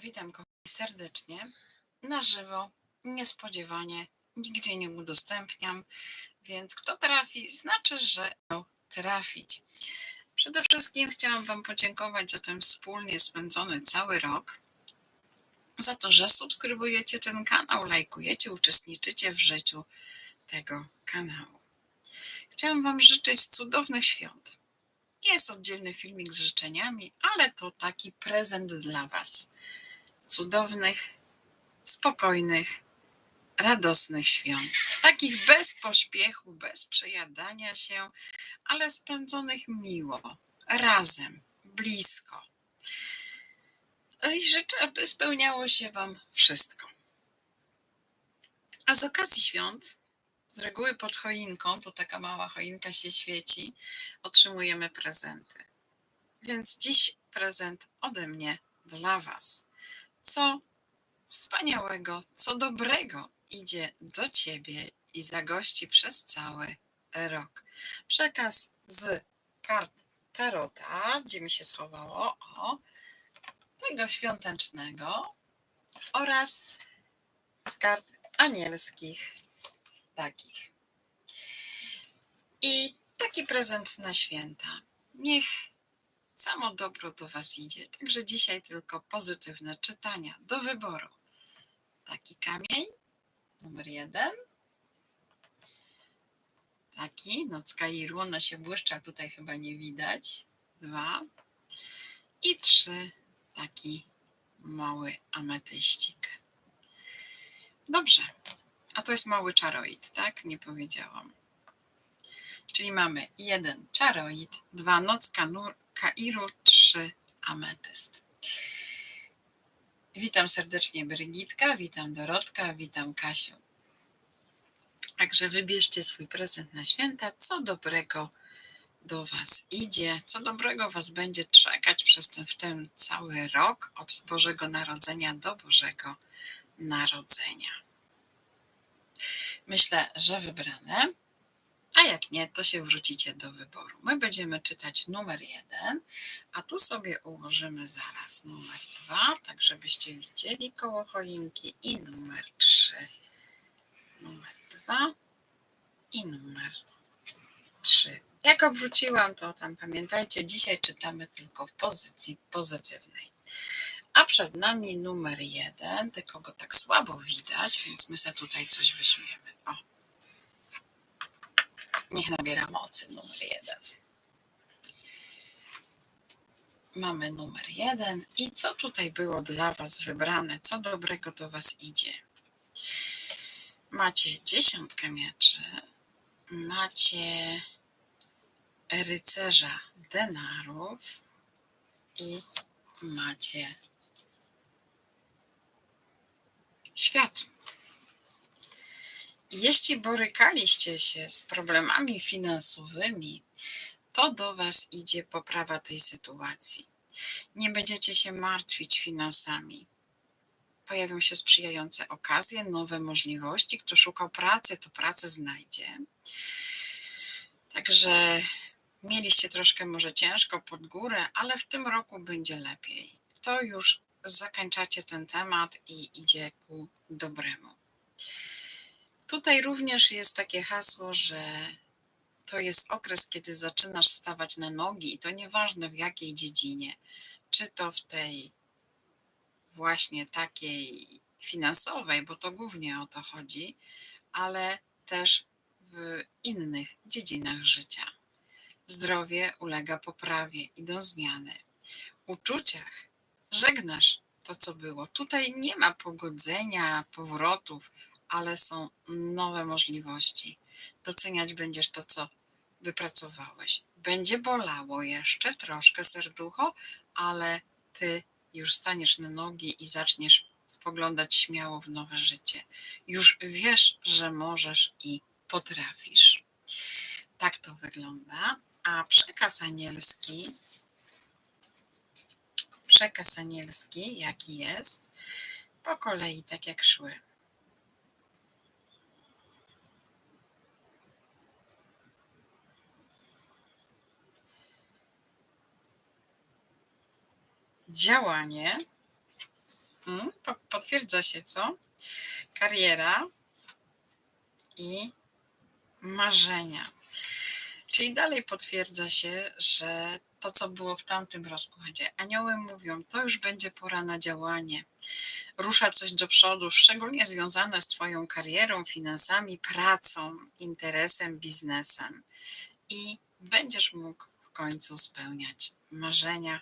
Witam kochani serdecznie, na żywo, niespodziewanie, nigdzie nie udostępniam, więc kto trafi, znaczy, że miał trafić. Przede wszystkim chciałam Wam podziękować za ten wspólnie spędzony cały rok, za to, że subskrybujecie ten kanał, lajkujecie, uczestniczycie w życiu tego kanału. Chciałam Wam życzyć cudownych świąt. Jest oddzielny filmik z życzeniami, ale to taki prezent dla Was. Cudownych, spokojnych, radosnych świąt. Takich bez pośpiechu, bez przejadania się, ale spędzonych miło, razem, blisko. I życzę, aby spełniało się Wam wszystko. A z okazji świąt, z reguły pod choinką, bo taka mała choinka się świeci, otrzymujemy prezenty. Więc dziś prezent ode mnie dla Was. Co wspaniałego, co dobrego idzie do Ciebie i zagości przez cały rok. Przekaz z kart Tarota, gdzie mi się schowało, o, tego świątecznego oraz z kart anielskich takich. I taki prezent na święta. Niech samo dobro do Was idzie. Także dzisiaj tylko pozytywne czytania do wyboru. Taki kamień, numer jeden. Taki, nocka i runa się błyszczy, a tutaj chyba nie widać. Dwa. I trzy, taki mały ametyścik. Dobrze. A to jest mały czaroid, tak? Nie powiedziałam. Czyli mamy jeden czaroid, dwa nocka kairu, trzy ametyst. Witam serdecznie Brygitka, witam Dorotka, witam Kasiu. Także wybierzcie swój prezent na święta, co dobrego do Was idzie, co dobrego Was będzie czekać przez ten, w ten cały rok od Bożego Narodzenia do Bożego Narodzenia. Myślę, że wybrane. A jak nie, to się wrócicie do wyboru. My będziemy czytać numer jeden, a tu sobie ułożymy zaraz numer dwa, tak żebyście widzieli koło choinki i numer trzy. Numer dwa i numer trzy. Jak obróciłam, to tam pamiętajcie, dzisiaj czytamy tylko w pozycji pozytywnej. A przed nami numer jeden, tylko go tak słabo widać, więc my sobie tutaj coś weźmiemy. O. Niech nabiera mocy numer jeden. Mamy numer jeden. I co tutaj było dla Was wybrane? Co dobrego do Was idzie? Macie dziesiątkę mieczy, macie rycerza denarów i macie świat. Jeśli borykaliście się z problemami finansowymi, to do Was idzie poprawa tej sytuacji. Nie będziecie się martwić finansami. Pojawią się sprzyjające okazje, nowe możliwości. Kto szukał pracy, to pracę znajdzie. Także mieliście troszkę może ciężko pod górę, ale w tym roku będzie lepiej. To już zakończacie ten temat i idzie ku dobremu. Tutaj również jest takie hasło, że to jest okres, kiedy zaczynasz stawać na nogi i to nieważne w jakiej dziedzinie, czy to w tej właśnie takiej finansowej, bo to głównie o to chodzi, ale też w innych dziedzinach życia. Zdrowie ulega poprawie, idą zmiany. Uczuciach żegnasz to, co było. Tutaj nie ma pogodzenia, powrotów, ale są nowe możliwości. Doceniać będziesz to, co wypracowałeś. Będzie bolało jeszcze troszkę serducho, ale ty już staniesz na nogi i zaczniesz spoglądać śmiało w nowe życie. Już wiesz, że możesz i potrafisz. Tak to wygląda. A przekaz anielski, przekaz anielski, jaki jest, po kolei, tak jak szły. Działanie Mhm, potwierdza się, co? Kariera i marzenia. Czyli dalej potwierdza się, że to, co było w tamtym rozkładzie, anioły mówią, to już będzie pora na działanie. Rusza coś do przodu, szczególnie związane z Twoją karierą, finansami, pracą, interesem, biznesem. I będziesz mógł w końcu spełniać marzenia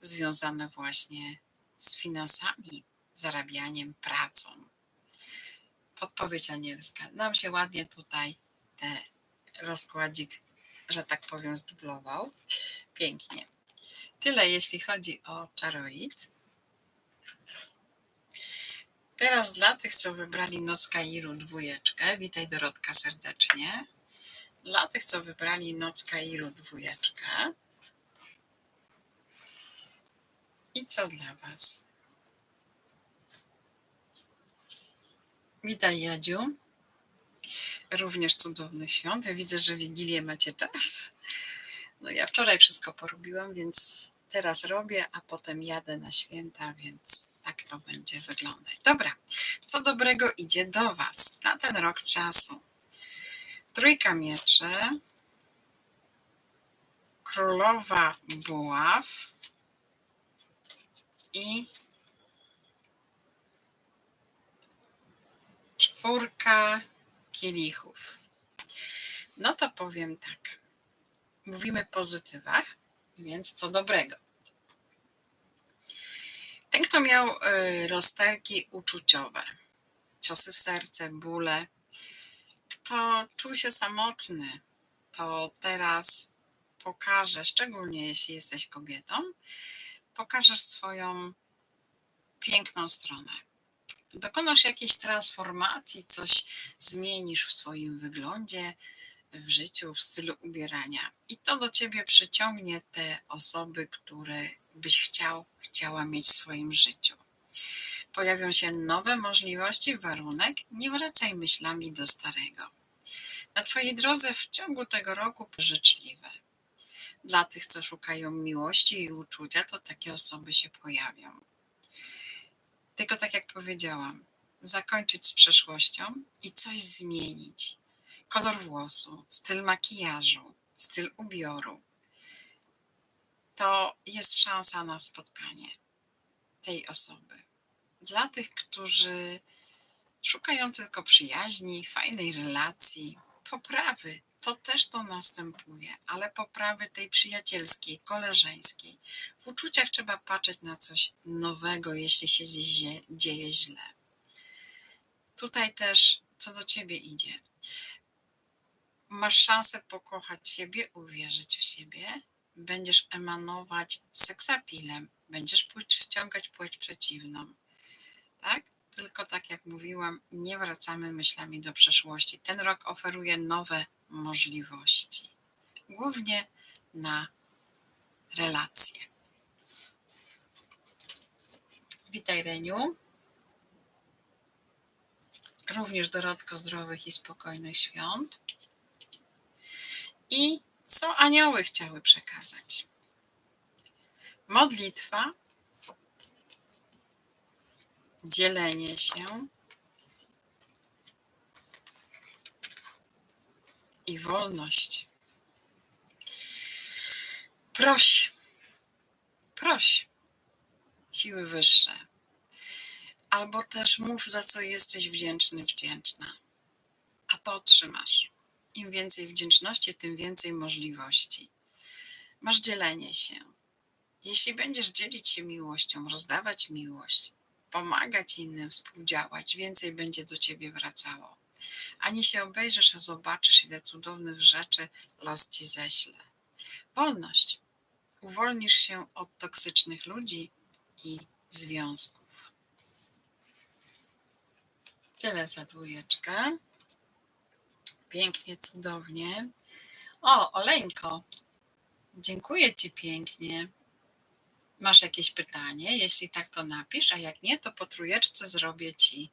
związane właśnie z finansami, zarabianiem, pracą. Podpowiedź anielska. Nam się ładnie tutaj te rozkładzik, że tak powiem, zdublował. Pięknie. Tyle jeśli chodzi o czaroid. Teraz dla tych, co wybrali Noc Kairu dwójeczkę, witaj Dorotka serdecznie. Dla tych, co wybrali Noc Kairu dwójeczkę. I co dla Was? Witaj Jadziu. Również cudowny świąt. Widzę, że Wigilię macie czas. No ja wczoraj wszystko porobiłam, więc teraz robię, a potem jadę na święta, więc tak to będzie wyglądać. Dobra, co dobrego idzie do Was na ten rok czasu? Trójka mieczy, królowa buław i czwórka kielichów. No to powiem tak. Mówimy pozytywach, więc co dobrego. Ten, kto miał y, rozterki uczuciowe, ciosy w serce, bóle, kto czuł się samotny, to teraz pokaże, szczególnie jeśli jesteś kobietą, pokażesz swoją piękną stronę. Dokonasz jakiejś transformacji, coś zmienisz w swoim wyglądzie, w życiu, w stylu ubierania. I to do ciebie przyciągnie te osoby, które byś chciał, chciała mieć w swoim życiu. Pojawią się nowe możliwości, warunek, nie wracaj myślami do starego. Na Twojej drodze w ciągu tego roku życzliwe. Dla tych, co szukają miłości i uczucia, to takie osoby się pojawią. Tylko tak jak powiedziałam, zakończyć z przeszłością i coś zmienić. Kolor włosu, styl makijażu, styl ubioru, to jest szansa na spotkanie tej osoby. Dla tych, którzy szukają tylko przyjaźni, fajnej relacji, poprawy, to też to następuje, ale poprawy tej przyjacielskiej, koleżeńskiej. W uczuciach trzeba patrzeć na coś nowego, jeśli się dzieje, dzieje źle. Tutaj też, co do ciebie idzie. Masz szansę pokochać siebie, uwierzyć w siebie, będziesz emanować seksapilem, będziesz przyciągać płeć przeciwną. Tak? Tylko tak jak mówiłam, nie wracamy myślami do przeszłości. Ten rok oferuje nowe możliwości, głównie na relacje. Witaj Reniu. Również Dorotko zdrowych i spokojnych świąt. I co anioły chciały przekazać? Modlitwa, dzielenie się i wolność. Proś, proś siły wyższe, albo też mów, za co jesteś wdzięczny, wdzięczna, a to otrzymasz. Im więcej wdzięczności, tym więcej możliwości. Masz dzielenie się. Jeśli będziesz dzielić się miłością, rozdawać miłość, pomagać innym, współdziałać, więcej będzie do ciebie wracało. Ani się obejrzysz, a zobaczysz, ile cudownych rzeczy los ci ześle. Wolność. Uwolnisz się od toksycznych ludzi i związków. Tyle za dwójeczkę. Pięknie, cudownie. O, Oleńko, dziękuję Ci pięknie. Masz jakieś pytanie? Jeśli tak, to napisz, a jak nie, to po trójeczce zrobię Ci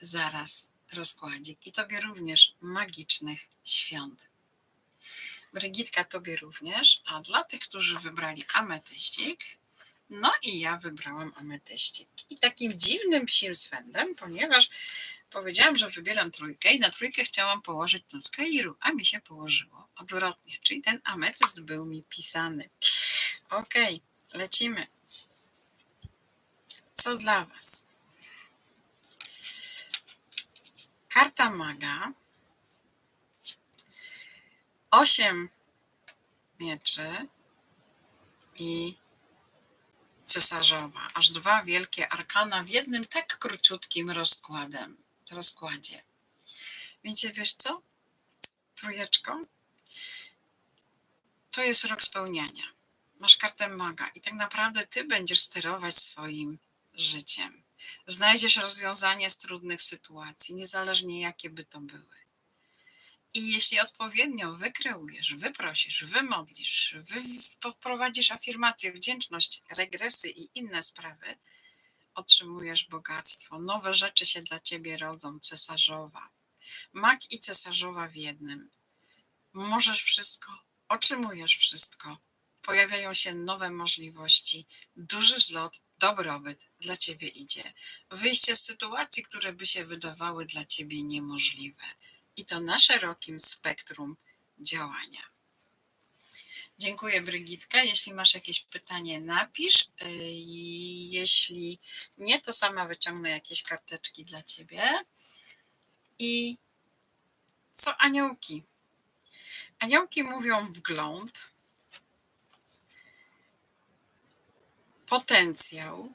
zaraz rozkładzik. I Tobie również magicznych świąt. Brygitka Tobie również, a dla tych, którzy wybrali ametyścik, No i ja wybrałam ametyścik. I takim dziwnym psim swędem, ponieważ powiedziałam, że wybieram trójkę i na trójkę chciałam położyć ten z Kairu, a mi się położyło odwrotnie, czyli ten ametyst był mi pisany. Ok, lecimy. Co dla Was? Karta maga. Osiem mieczy i cesarzowa. Aż dwa wielkie arkana w jednym tak króciutkim rozkładem, rozkładzie. Wiecie, wiesz co? Trójeczko? To jest rok spełniania. Masz kartę maga i tak naprawdę ty będziesz sterować swoim życiem. Znajdziesz rozwiązanie z trudnych sytuacji, niezależnie jakie by to były. I jeśli odpowiednio wykreujesz, wyprosisz, wymodlisz, wy, wprowadzisz afirmację, wdzięczność, regresy i inne sprawy, otrzymujesz bogactwo. Nowe rzeczy się dla ciebie rodzą, cesarzowa. Mag i cesarzowa w jednym. Możesz wszystko, otrzymujesz wszystko. Pojawiają się nowe możliwości, duży wzlot, dobrobyt dla ciebie idzie. Wyjście z sytuacji, które by się wydawały dla ciebie niemożliwe i to na szerokim spektrum działania. Dziękuję Brygitka. Jeśli masz jakieś pytanie, napisz. Y, jeśli nie, to sama wyciągnę jakieś karteczki dla ciebie. I co aniołki? Aniołki mówią wgląd, potencjał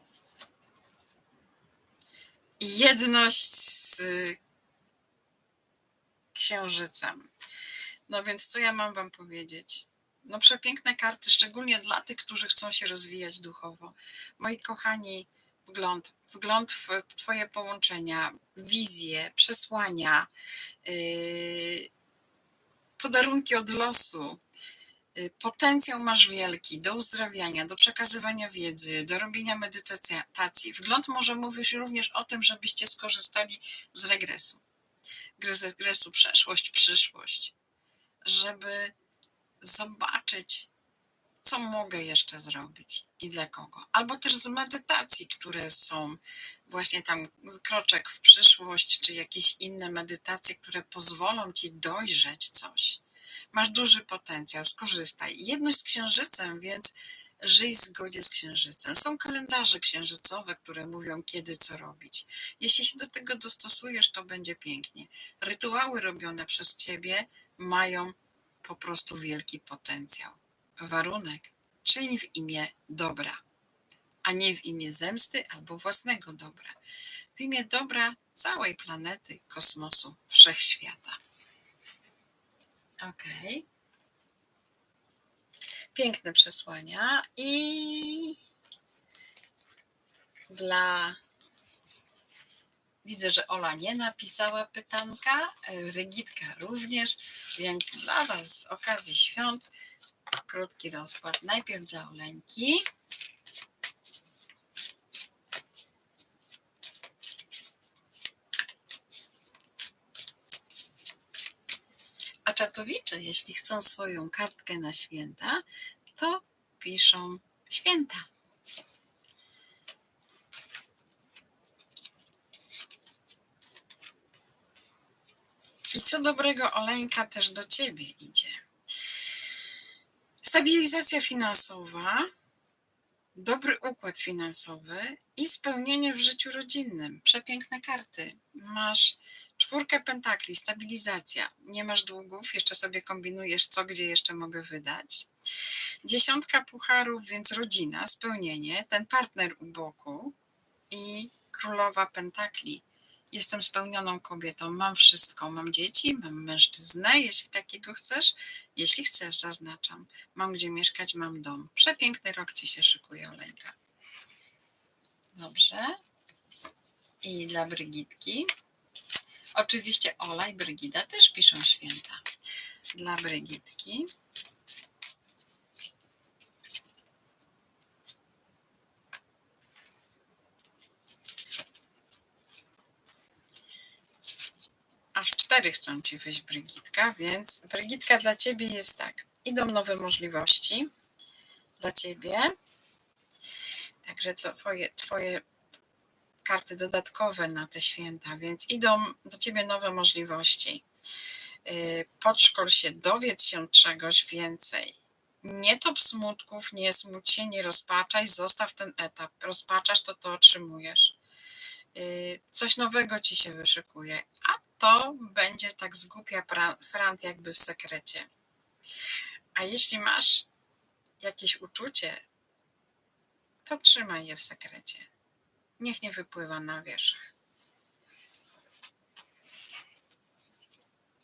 i jedność z księżycem. No więc co ja mam wam powiedzieć? No przepiękne karty, szczególnie dla tych, którzy chcą się rozwijać duchowo. Moi kochani, wgląd, wgląd w Twoje połączenia, wizje, przesłania, yy, podarunki od losu. Yy, potencjał masz wielki do uzdrawiania, do przekazywania wiedzy, do robienia medytacji. Wgląd może mówisz również o tym, żebyście skorzystali z regresu z regresu przeszłość, przyszłość, żeby zobaczyć, co mogę jeszcze zrobić i dla kogo. Albo też z medytacji, które są właśnie tam kroczek w przyszłość, czy jakieś inne medytacje, które pozwolą ci dojrzeć coś. Masz duży potencjał, skorzystaj. Jedność z księżycem, więc Żyj w zgodzie z księżycem. Są kalendarze księżycowe, które mówią, kiedy co robić. Jeśli się do tego dostosujesz, to będzie pięknie. Rytuały robione przez ciebie mają po prostu wielki potencjał. Warunek czyń w imię dobra, a nie w imię zemsty albo własnego dobra. W imię dobra całej planety, kosmosu, wszechświata. Okej. Okay piękne przesłania i dla Widzę, że Ola nie napisała pytanka, Rygitka również, więc dla Was z okazji świąt krótki rozkład. Najpierw dla Oleńki. A czatowicze, jeśli chcą swoją kartkę na święta, to piszą święta. I co dobrego Oleńka też do ciebie idzie. Stabilizacja finansowa, dobry układ finansowy i spełnienie w życiu rodzinnym. Przepiękne karty. Masz czwórkę pentakli, stabilizacja. Nie masz długów, jeszcze sobie kombinujesz, co gdzie jeszcze mogę wydać. Dziesiątka pucharów, więc rodzina, spełnienie, ten partner u boku i królowa pentakli. Jestem spełnioną kobietą, mam wszystko, mam dzieci, mam mężczyznę, jeśli takiego chcesz. Jeśli chcesz, zaznaczam. Mam gdzie mieszkać, mam dom. Przepiękny rok ci się szykuje, Oleńka. Dobrze. I dla Brygitki. Oczywiście Ola i Brygida też piszą święta. Dla Brygitki. aż cztery chcą ci wyjść Brygitka, więc Brygitka dla ciebie jest tak. Idą nowe możliwości dla ciebie. Także twoje, twoje karty dodatkowe na te święta, więc idą do ciebie nowe możliwości. Y, podszkol się, dowiedz się czegoś więcej. Nie top smutków, nie smuć się, nie rozpaczaj, zostaw ten etap. Rozpaczasz, to to otrzymujesz. Y, coś nowego ci się wyszykuje, a to będzie tak zgupia frant jakby w sekrecie. A jeśli masz jakieś uczucie, to trzymaj je w sekrecie. Niech nie wypływa na wierzch.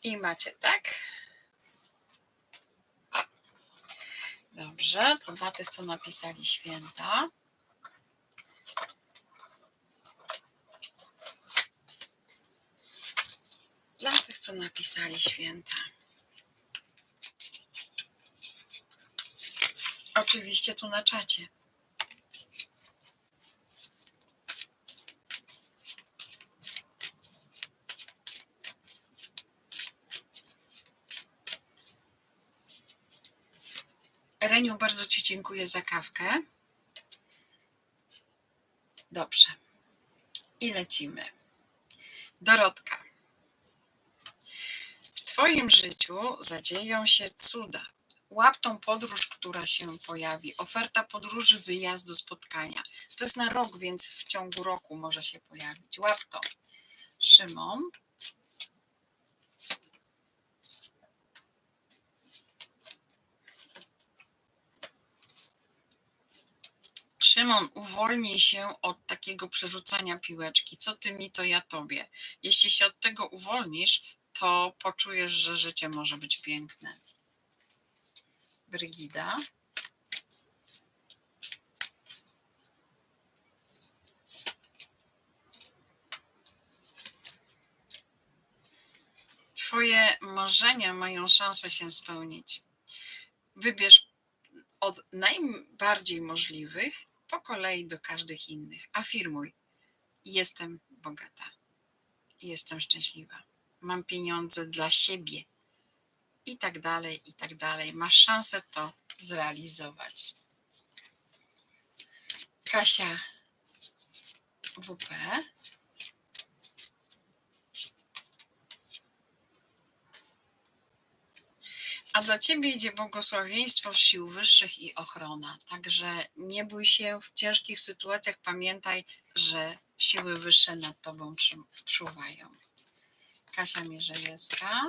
I macie, tak? Dobrze, to dla tych, co napisali święta. Dla tych, co napisali święta. Oczywiście tu na czacie. Reniu, bardzo Ci dziękuję za kawkę. Dobrze. I lecimy. Dorotka. W Twoim życiu zadzieją się cuda. Łap tą podróż, która się pojawi. Oferta podróży, wyjazdu, spotkania. To jest na rok, więc w ciągu roku może się pojawić. Łap to. Szymon. Szymon, uwolnij się od takiego przerzucania piłeczki. Co ty mi, to ja tobie. Jeśli się od tego uwolnisz, to poczujesz, że życie może być piękne. Brygida. Twoje marzenia mają szansę się spełnić. Wybierz od najbardziej możliwych po kolei do każdych innych. Afirmuj: Jestem bogata, jestem szczęśliwa, mam pieniądze dla siebie i tak dalej, i tak dalej. Masz szansę to zrealizować. Kasia WP. A dla ciebie idzie błogosławieństwo sił wyższych i ochrona. Także nie bój się w ciężkich sytuacjach. Pamiętaj, że siły wyższe nad tobą czuwają. Kasia Mierzejewska.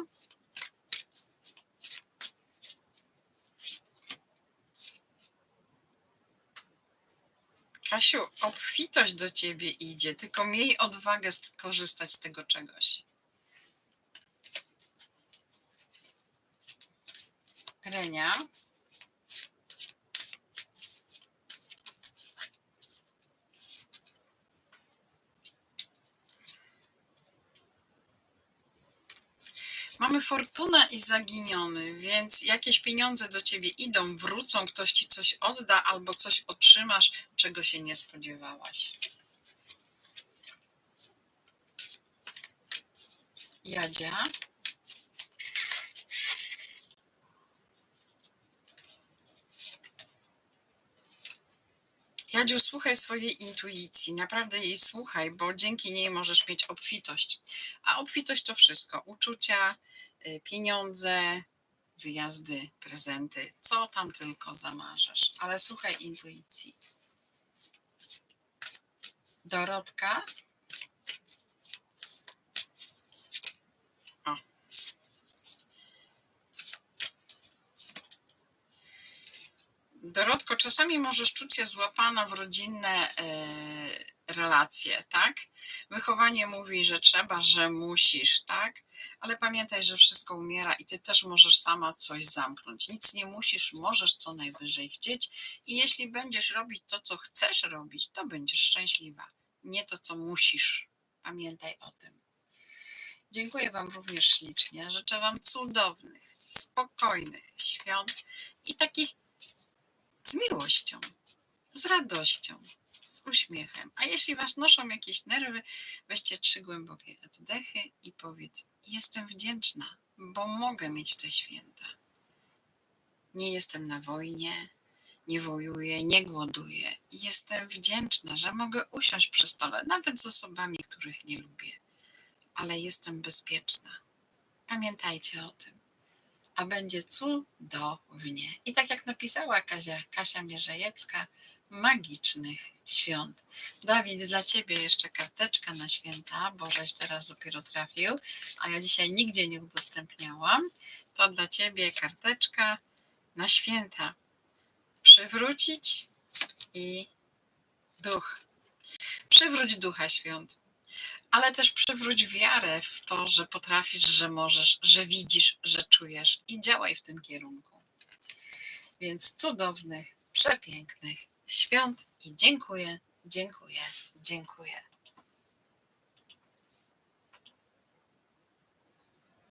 Kasiu, obfitość do ciebie idzie, tylko miej odwagę skorzystać z tego czegoś. Renia. Mamy fortunę i zaginiony, więc jakieś pieniądze do ciebie idą, wrócą, ktoś ci coś odda albo coś otrzymasz, czego się nie spodziewałaś. Jadzia. Jadziu, słuchaj swojej intuicji, naprawdę jej słuchaj, bo dzięki niej możesz mieć obfitość. A obfitość to wszystko: uczucia, y, pieniądze, wyjazdy, prezenty, co tam tylko zamarzasz. Ale słuchaj intuicji. Dorotka. Dorotko, czasami możesz czuć się złapana w rodzinne e, relacje, tak? Wychowanie mówi, że trzeba, że musisz, tak? Ale pamiętaj, że wszystko umiera i ty też możesz sama coś zamknąć. Nic nie musisz, możesz co najwyżej chcieć i jeśli będziesz robić to, co chcesz robić, to będziesz szczęśliwa. Nie to, co musisz. Pamiętaj o tym. Dziękuję Wam również ślicznie. Życzę Wam cudownych, spokojnych świąt i takich miłością, z radością, z uśmiechem. A jeśli Was noszą jakieś nerwy, weźcie trzy głębokie oddechy i powiedz: Jestem wdzięczna, bo mogę mieć te święta. Nie jestem na wojnie, nie wojuję, nie głoduję. Jestem wdzięczna, że mogę usiąść przy stole, nawet z osobami, których nie lubię, ale jestem bezpieczna. Pamiętajcie o tym. A będzie cudownie. I tak jak napisała Kasia, Kasia Mierzejecka, magicznych świąt. Dawid, dla ciebie jeszcze karteczka na święta, bo żeś teraz dopiero trafił, a ja dzisiaj nigdzie nie udostępniałam. To dla ciebie karteczka na święta. Przywrócić i duch. Przywróć ducha świąt, ale też przywróć wiarę w to, że potrafisz, że możesz, że widzisz, że czujesz i działaj w tym kierunku. Więc cudownych, przepięknych świąt i dziękuję, dziękuję, dziękuję.